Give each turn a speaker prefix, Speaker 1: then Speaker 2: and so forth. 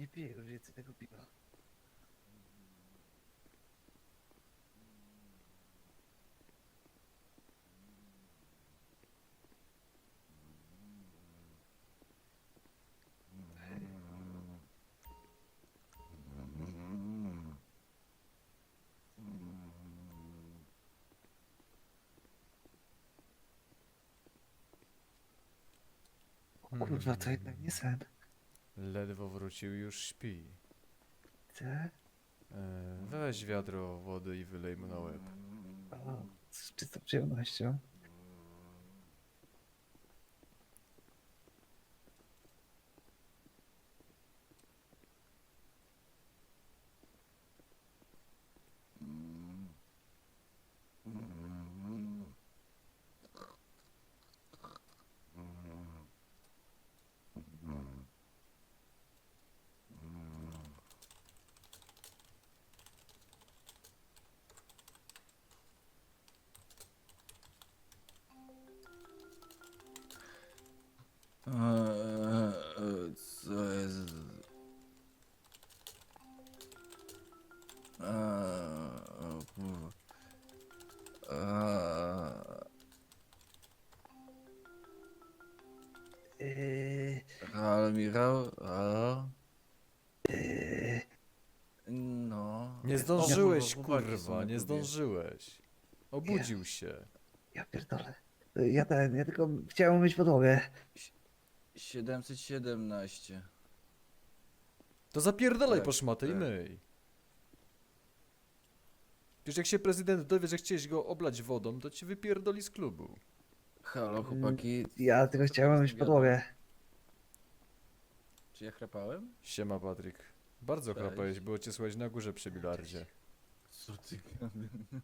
Speaker 1: Nie piję już więcej tego piwa. Kurwa, to jednak nie sen.
Speaker 2: Ledwo wrócił, już śpi.
Speaker 1: Chce?
Speaker 2: E, weź wiadro wody i wylej mu na łeb.
Speaker 1: O, z czystą przyjemnością.
Speaker 3: Co jest? Halo Michał? Halo? No.
Speaker 2: Nie zdążyłeś,
Speaker 3: są
Speaker 2: kurwa, nie zdążyłeś. Obudził się.
Speaker 1: ja pierdolę. Ja ten, ja tylko chciałem umyć podłogę.
Speaker 3: 717.
Speaker 2: To zapierdalaj
Speaker 3: Tak,
Speaker 2: po szmatę i
Speaker 3: tak.
Speaker 2: myj. Przecież jak się prezydent dowie, że chciałeś go oblać wodą, to ci wypierdoli z klubu.
Speaker 3: Halo chłopaki.
Speaker 1: Ja tylko chciałem umyć podłogę.
Speaker 3: Czy ja chrapałem?
Speaker 2: Siema, Patryk. Bardzo
Speaker 3: Cześć.
Speaker 2: chrapałeś, było cię słychać na górze przy bilardzie.
Speaker 3: Co ty gadasz?